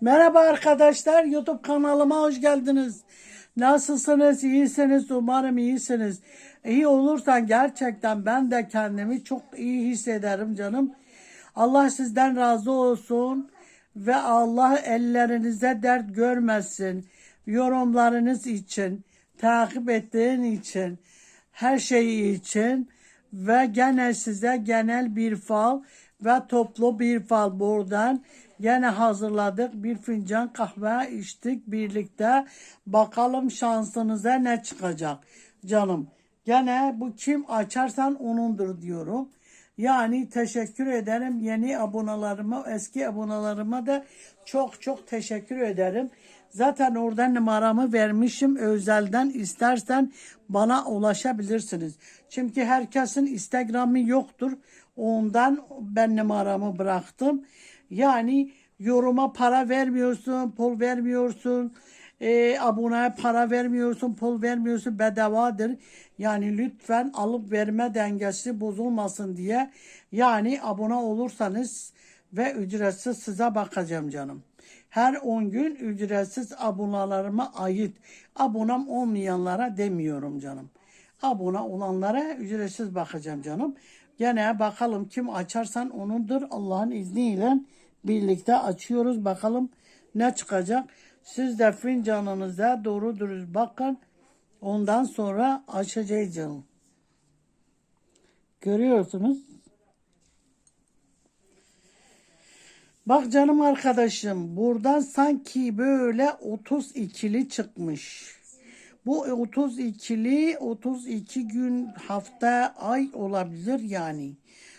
Merhaba arkadaşlar, YouTube kanalıma hoş geldiniz. Nasılsınız? İyisiniz? Umarım iyisiniz. İyi olursan gerçekten ben de kendimi çok iyi hissederim canım. Allah sizden razı olsun ve Allah ellerinize dert görmesin. Yorumlarınız için, takip ettiğin için, her şeyi için ve gene size genel bir fal ve toplu bir fal buradan gene hazırladık. Bir fincan kahve içtik birlikte. Bakalım şansınıza ne çıkacak canım. Gene bu kim açarsan onundur diyorum. Yani teşekkür ederim yeni abonalarıma, eski abonalarıma da çok çok teşekkür ederim. Zaten orada numaramı vermişim. Özelden istersen bana ulaşabilirsiniz. Çünkü herkesin Instagram'ı yoktur. Ondan ben numaramı bıraktım. Yani yoruma para vermiyorsun, pul vermiyorsun. E, aboneye para vermiyorsun, pul vermiyorsun bedavadır. Yani lütfen alıp verme dengesi bozulmasın diye. Yani abone olursanız ve ücretsiz size bakacağım canım. Her 10 gün ücretsiz abonalarıma ait. Abonem olmayanlara demiyorum canım. Abone olanlara ücretsiz bakacağım canım. Gene bakalım kim açarsan onundur Allah'ın izniyle birlikte açıyoruz. Bakalım ne çıkacak. Siz de fincanınıza doğru dürüst bakın. Ondan sonra açacağız canım. Görüyorsunuz. Bak canım arkadaşım buradan sanki böyle 32'li çıkmış. Bu 32'li 32 gün hafta ay olabilir yani.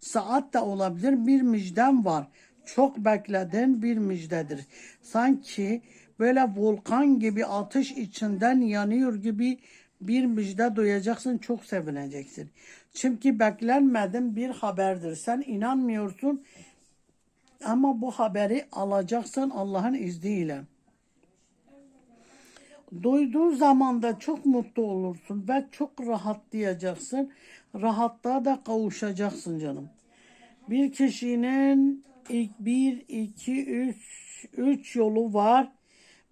Saat da olabilir bir müjdem var. Çok bekleden bir müjdedir. Sanki böyle volkan gibi ateş içinden yanıyor gibi bir müjde duyacaksın çok sevineceksin. Çünkü beklenmedim bir haberdir. Sen inanmıyorsun ama bu haberi alacaksın Allah'ın izniyle. Duyduğun zaman da çok mutlu olursun ve çok rahatlayacaksın. Rahatlığa da kavuşacaksın canım. Bir kişinin bir, iki, üç, üç yolu var.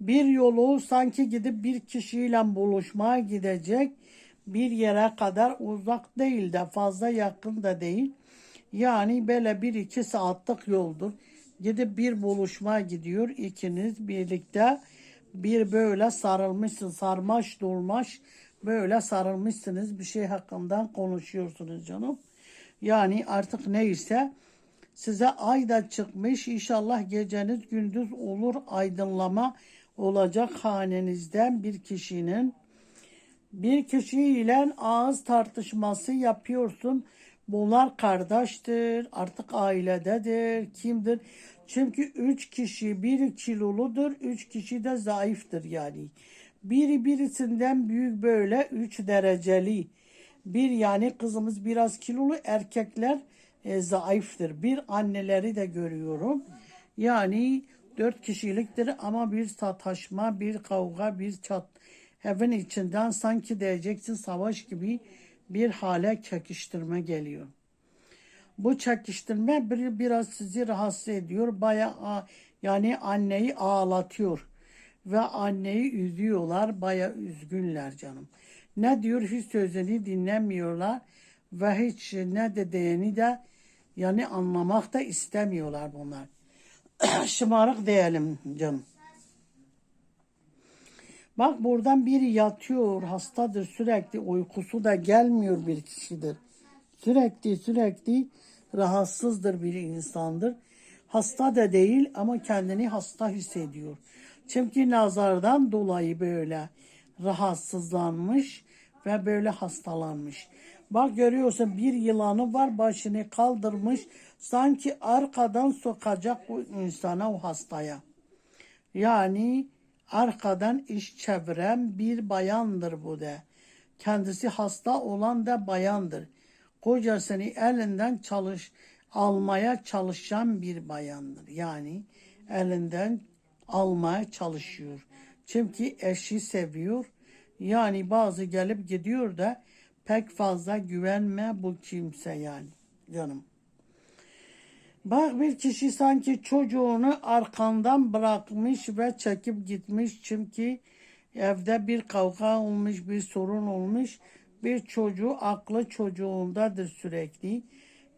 Bir yolu sanki gidip bir kişiyle buluşmaya gidecek. Bir yere kadar uzak değil de fazla yakın da değil. Yani böyle bir iki saatlik yoldur. Gidip bir buluşma gidiyor ikiniz birlikte bir böyle sarılmışsın sarmaş dolmaş böyle sarılmışsınız bir şey hakkında konuşuyorsunuz canım. Yani artık neyse size ay da çıkmış inşallah geceniz gündüz olur aydınlama olacak hanenizden bir kişinin bir kişiyle ağız tartışması yapıyorsun. Bunlar kardeştir, artık ailededir, kimdir? Çünkü üç kişi bir kiloludur, üç kişi de zayıftır yani. Biri birisinden büyük böyle üç dereceli. Bir yani kızımız biraz kilolu, erkekler e, zayıftır. Bir anneleri de görüyorum. Yani dört kişiliktir ama bir sataşma, bir kavga, bir çat. Evin içinden sanki diyeceksin savaş gibi bir hale çekiştirme geliyor. Bu çekiştirme bir, biraz sizi rahatsız ediyor. Baya yani anneyi ağlatıyor ve anneyi üzüyorlar. Baya üzgünler canım. Ne diyor hiç sözünü dinlemiyorlar ve hiç ne dediğini de yani anlamak da istemiyorlar bunlar. Şımarık diyelim canım. Bak buradan biri yatıyor, hastadır sürekli uykusu da gelmiyor bir kişidir. Sürekli sürekli rahatsızdır bir insandır. Hasta da değil ama kendini hasta hissediyor. Çünkü nazardan dolayı böyle rahatsızlanmış ve böyle hastalanmış. Bak görüyorsun bir yılanı var başını kaldırmış sanki arkadan sokacak bu insana o hastaya. Yani arkadan iş çeviren bir bayandır bu da. Kendisi hasta olan da bayandır. Kocasını elinden çalış almaya çalışan bir bayandır. Yani elinden almaya çalışıyor. Çünkü eşi seviyor. Yani bazı gelip gidiyor da pek fazla güvenme bu kimse yani canım. Bak bir kişi sanki çocuğunu arkandan bırakmış ve çekip gitmiş çünkü evde bir kavga olmuş, bir sorun olmuş. Bir çocuğu aklı çocuğundadır sürekli.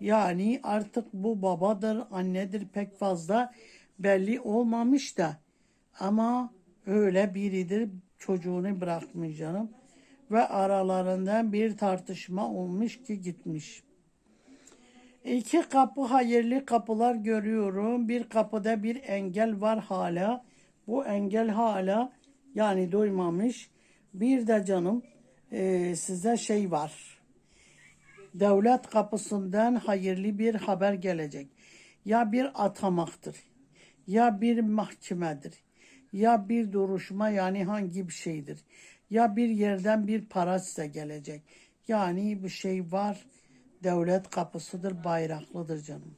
Yani artık bu babadır, annedir pek fazla belli olmamış da. Ama öyle biridir çocuğunu bırakmış canım. Ve aralarından bir tartışma olmuş ki gitmiş. İki kapı hayırlı kapılar görüyorum. Bir kapıda bir engel var hala. Bu engel hala yani doymamış. Bir de canım e, size şey var. Devlet kapısından hayırlı bir haber gelecek. Ya bir atamaktır. Ya bir mahkemedir. Ya bir duruşma yani hangi bir şeydir. Ya bir yerden bir para size gelecek. Yani bir şey var. Devlet kapısıdır, bayraklıdır canım.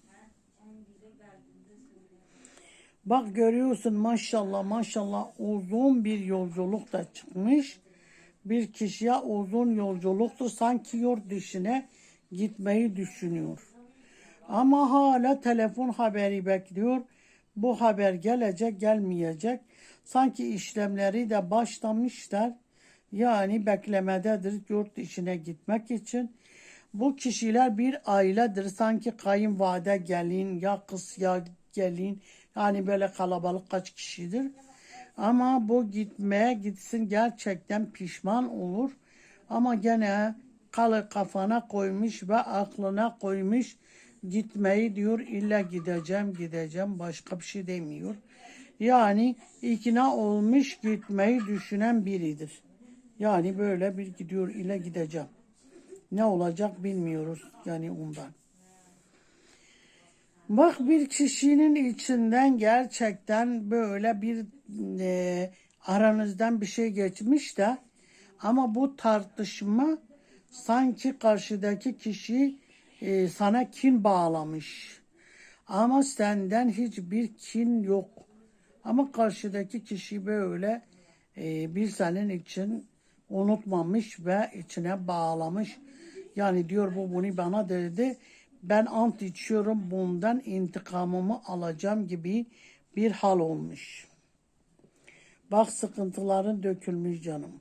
Bak görüyorsun maşallah maşallah uzun bir yolculuk da çıkmış. Bir kişiye uzun yolculuktur sanki yurt dışına gitmeyi düşünüyor. Ama hala telefon haberi bekliyor. Bu haber gelecek gelmeyecek. Sanki işlemleri de başlamışlar. Yani beklemededir yurt dışına gitmek için. Bu kişiler bir ailedir. Sanki kayınvalide gelin ya kız ya gelin. Yani böyle kalabalık kaç kişidir. Ama bu gitmeye gitsin gerçekten pişman olur. Ama gene kalı kafana koymuş ve aklına koymuş gitmeyi diyor illa gideceğim gideceğim başka bir şey demiyor. Yani ikna olmuş gitmeyi düşünen biridir. Yani böyle bir gidiyor ile gideceğim. Ne olacak bilmiyoruz yani ondan. Bak bir kişinin içinden gerçekten böyle bir e, aranızdan bir şey geçmiş de ama bu tartışma sanki karşıdaki kişi e, sana kin bağlamış. Ama senden hiçbir kin yok. Ama karşıdaki kişi böyle e, bir senin için unutmamış ve içine bağlamış. Yani diyor bu bunu bana dedi. Ben ant içiyorum bundan intikamımı alacağım gibi bir hal olmuş. Bak sıkıntıların dökülmüş canım.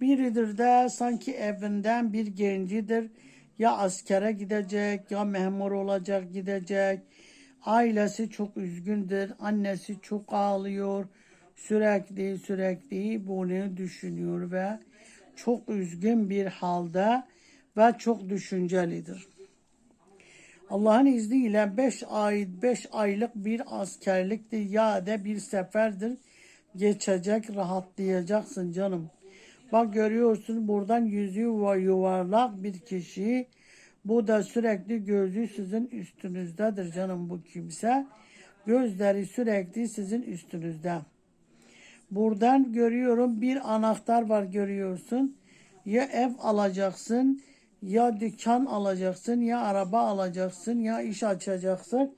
Biridir de sanki evinden bir gencidir. Ya askere gidecek ya memur olacak gidecek. Ailesi çok üzgündür. Annesi çok ağlıyor. Sürekli sürekli bunu düşünüyor ve çok üzgün bir halde ve çok düşüncelidir. Allah'ın izniyle 5 ay 5 aylık bir askerliktir ya da bir seferdir geçecek rahatlayacaksın canım. Bak görüyorsun buradan yüzü yuvarlak bir kişi. Bu da sürekli gözü sizin üstünüzdedir canım bu kimse. Gözleri sürekli sizin üstünüzde. Buradan görüyorum bir anahtar var görüyorsun. Ya ev alacaksın ya dükkan alacaksın ya araba alacaksın ya iş açacaksın.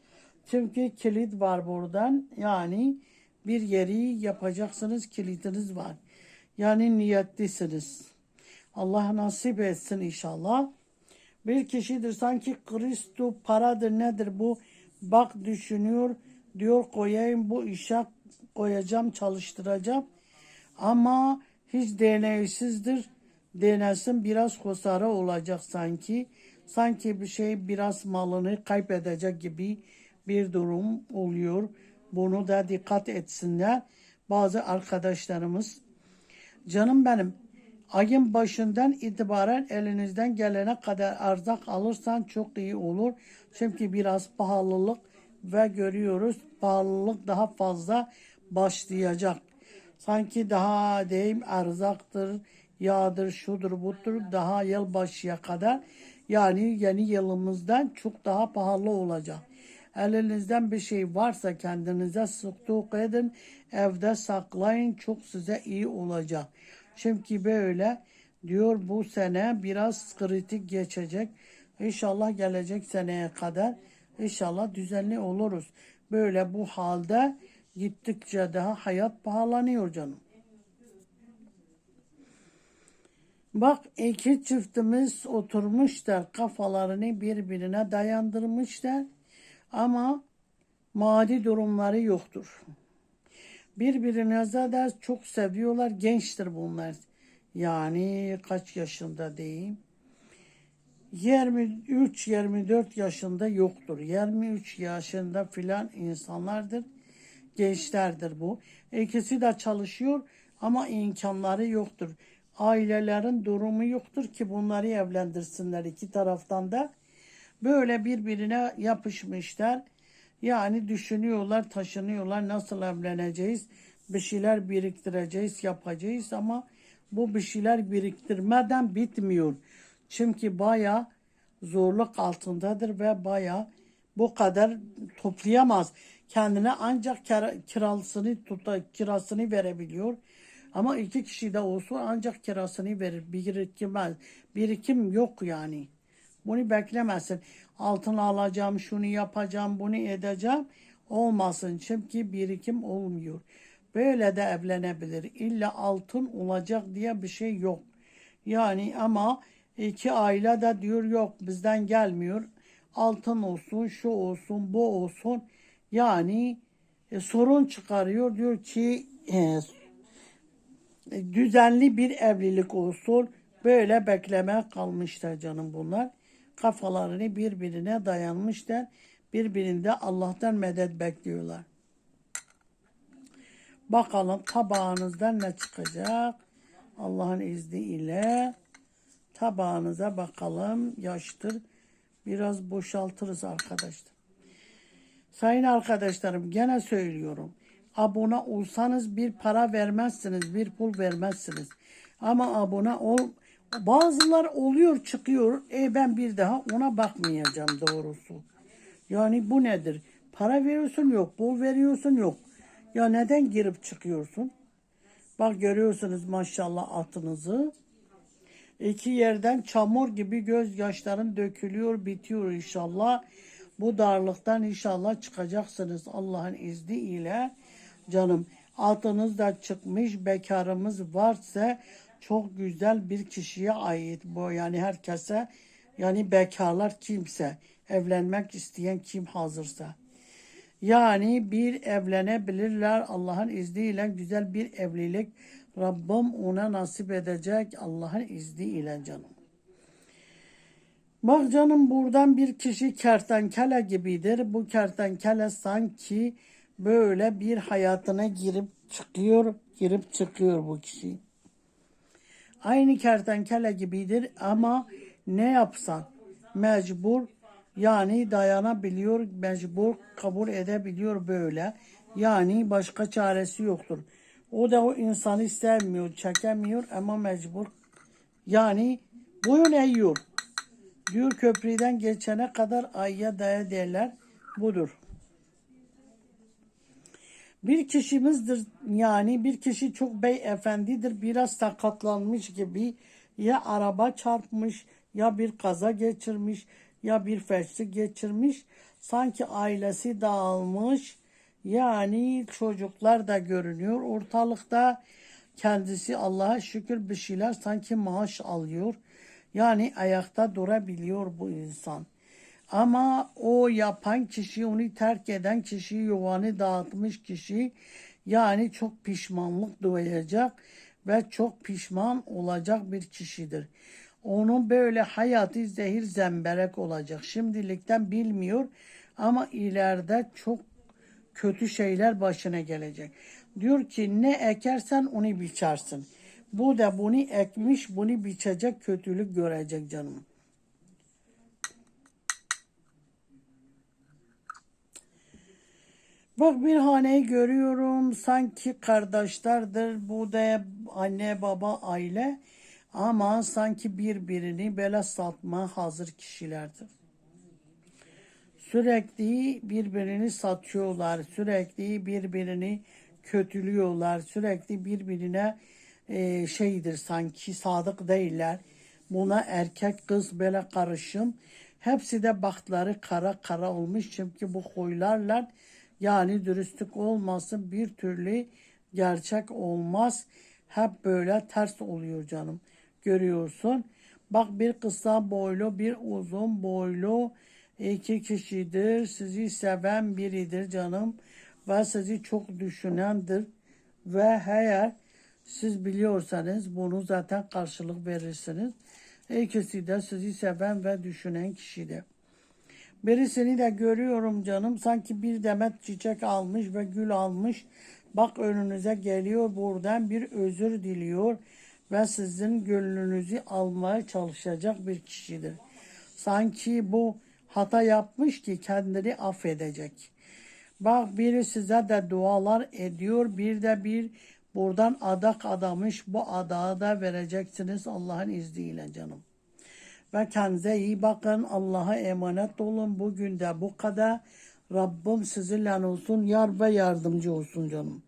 Çünkü kilit var buradan. Yani bir yeri yapacaksınız kilitiniz var. Yani niyetlisiniz. Allah nasip etsin inşallah. Bir kişidir sanki Kristo paradır nedir bu? Bak düşünüyor diyor koyayım bu işe koyacağım çalıştıracağım. Ama hiç deneysizdir. Denesin biraz kosara olacak sanki. Sanki bir şey biraz malını kaybedecek gibi bir durum oluyor. Bunu da dikkat etsinler bazı arkadaşlarımız. Canım benim ayın başından itibaren elinizden gelene kadar arzak alırsan çok iyi olur. Çünkü biraz pahalılık ve görüyoruz pahalılık daha fazla başlayacak. Sanki daha deyim erzaktır, yağdır, şudur, budur daha yılbaşıya kadar yani yeni yılımızdan çok daha pahalı olacak. Elinizden bir şey varsa kendinize sıktık edin, evde saklayın çok size iyi olacak. Çünkü böyle diyor bu sene biraz kritik geçecek. İnşallah gelecek seneye kadar inşallah düzenli oluruz. Böyle bu halde gittikçe daha hayat pahalanıyor canım. Bak iki çiftimiz oturmuşlar kafalarını birbirine dayandırmışlar. Ama maddi durumları yoktur. Birbirinize de çok seviyorlar. Gençtir bunlar. Yani kaç yaşında diyeyim. 23-24 yaşında yoktur. 23 yaşında filan insanlardır. Gençlerdir bu. İkisi de çalışıyor ama imkanları yoktur. Ailelerin durumu yoktur ki bunları evlendirsinler iki taraftan da. Böyle birbirine yapışmışlar. Yani düşünüyorlar, taşınıyorlar nasıl evleneceğiz, bir şeyler biriktireceğiz, yapacağız ama bu bir şeyler biriktirmeden bitmiyor. Çünkü baya zorluk altındadır ve baya bu kadar toplayamaz. Kendine ancak kira- kirasını tuta, kirasını verebiliyor. Ama iki kişi de olsa ancak kirasını verir. Birikmez. Birikim yok yani. Bunu beklemesin. Altın alacağım, şunu yapacağım, bunu edeceğim. Olmasın. Çünkü birikim olmuyor. Böyle de evlenebilir. İlla altın olacak diye bir şey yok. Yani ama iki aile de diyor yok bizden gelmiyor. Altın olsun, şu olsun, bu olsun. Yani e, sorun çıkarıyor. Diyor ki e, düzenli bir evlilik olsun. Böyle bekleme kalmışlar canım bunlar. Kafalarını birbirine dayanmışlar. Birbirinde Allah'tan medet bekliyorlar. Bakalım tabağınızdan ne çıkacak? Allah'ın izniyle tabağınıza bakalım. Yaştır. Biraz boşaltırız arkadaşlar. Sayın arkadaşlarım gene söylüyorum. Abone olsanız bir para vermezsiniz, bir pul vermezsiniz. Ama abone ol bazılar oluyor çıkıyor. E ben bir daha ona bakmayacağım doğrusu. Yani bu nedir? Para veriyorsun yok, pul veriyorsun yok. Ya neden girip çıkıyorsun? Bak görüyorsunuz maşallah atınızı. İki yerden çamur gibi gözyaşların dökülüyor, bitiyor inşallah. Bu darlıktan inşallah çıkacaksınız Allah'ın izniyle. Canım altınız da çıkmış, bekarımız varsa çok güzel bir kişiye ait bu. Yani herkese yani bekarlar kimse, evlenmek isteyen kim hazırsa. Yani bir evlenebilirler Allah'ın izniyle güzel bir evlilik Rabbim ona nasip edecek Allah'ın izniyle canım. Bak canım buradan bir kişi kertenkele gibidir. Bu kertenkele sanki böyle bir hayatına girip çıkıyor, girip çıkıyor bu kişi. Aynı kertenkele gibidir ama ne yapsan mecbur yani dayanabiliyor, mecbur kabul edebiliyor böyle. Yani başka çaresi yoktur. O da o insanı sevmiyor, çekemiyor ama mecbur. Yani boyun eğiyor. Diyor köprüden geçene kadar ayya daya derler. Budur. Bir kişimizdir yani bir kişi çok beyefendidir biraz sakatlanmış gibi ya araba çarpmış ya bir kaza geçirmiş ya bir felçli geçirmiş sanki ailesi dağılmış yani çocuklar da görünüyor ortalıkta kendisi Allah'a şükür bir şeyler sanki maaş alıyor yani ayakta durabiliyor bu insan. Ama o yapan kişi, onu terk eden kişi, yuvanı dağıtmış kişi yani çok pişmanlık duyacak ve çok pişman olacak bir kişidir. Onun böyle hayatı zehir zemberek olacak. Şimdilikten bilmiyor ama ileride çok kötü şeyler başına gelecek. Diyor ki ne ekersen onu biçersin. Bu da bunu ekmiş, bunu biçecek, kötülük görecek canım. Bak bir haneyi görüyorum sanki kardeşlerdir bu da anne baba aile ama sanki birbirini böyle satma hazır kişilerdir. Sürekli birbirini satıyorlar, sürekli birbirini kötülüyorlar, sürekli birbirine e, şeydir sanki sadık değiller. Buna erkek kız böyle karışım. Hepsi de baktları kara kara olmuş çünkü bu huylarla yani dürüstlük olmasın bir türlü gerçek olmaz. Hep böyle ters oluyor canım. Görüyorsun. Bak bir kısa boylu bir uzun boylu iki kişidir. Sizi seven biridir canım. Ve sizi çok düşünendir. Ve eğer siz biliyorsanız bunu zaten karşılık verirsiniz. İkisi de sizi seven ve düşünen kişidir. Birisini de görüyorum canım. Sanki bir demet çiçek almış ve gül almış. Bak önünüze geliyor buradan bir özür diliyor ve sizin gönlünüzü almaya çalışacak bir kişidir. Sanki bu hata yapmış ki kendini affedecek. Bak biri size de dualar ediyor. Bir de bir buradan adak adamış. Bu adağı da vereceksiniz Allah'ın izniyle canım. Ve kendinize iyi bakın. Allah'a emanet olun. Bugün de bu kadar. Rabbim sizinle olsun. Yar ve yardımcı olsun canım.